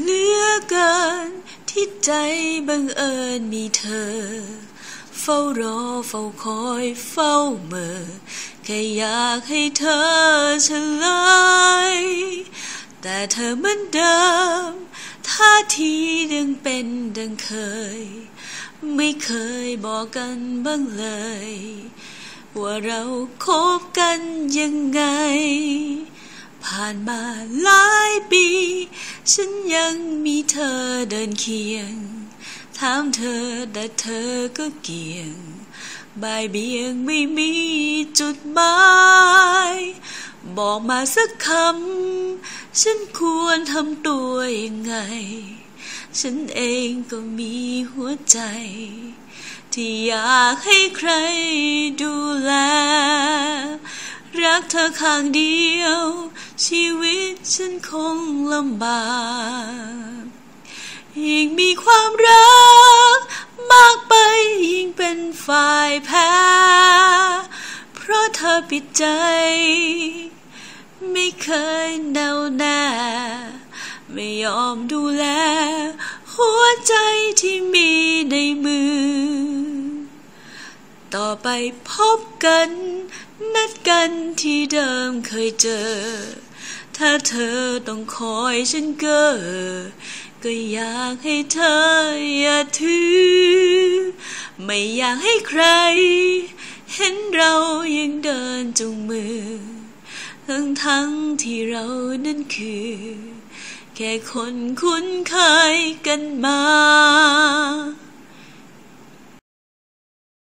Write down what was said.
เหลือเกิน ที่ใจบังเอิญมีเธอ เฝ้ารอเฝ้าคอยเฝ้าเมื่อแค่อยากให้เธอเฉลยแต่เธอเหมือนเดิมท่าทีดังเป็นดังเคย ไม่เคยบอกกันบ้างเลย ว่าเราคบกันยังไง ผ่านมาหลายปี ฉันยังมีเธอเดินเคียง ถามเธอแต่เธอก็เกี่ยงบายเบียงไม่มีจุดหมาย บอกมาสักคำ ฉันควรทำตัวยังไง ฉันเองก็มีหัวใจ ที่อยากให้ใครดูแล รักเธอข้างเดียว ชีวิตฉันคงลำบากยิ่งมีความรัก มากไปยิ่งเป็นฝ่ายแพ้ เพราะเธอปิดใจ ไม่เคยแน่วแน่ไม่ยอมดูแล หัวใจที่มีในมือ ต่อไปพบกัน นัดกันที่เดิมเคยเจอ ถ้าเธอต้องคอยฉันเก็ก็อยากให้เธออย่าถือ ไม่อยากให้ใคร เห็นเรายังเดินจูงมือ ทั้งทั้งที่เรานั้นคือ แค่คนคุ้นเคยกันมา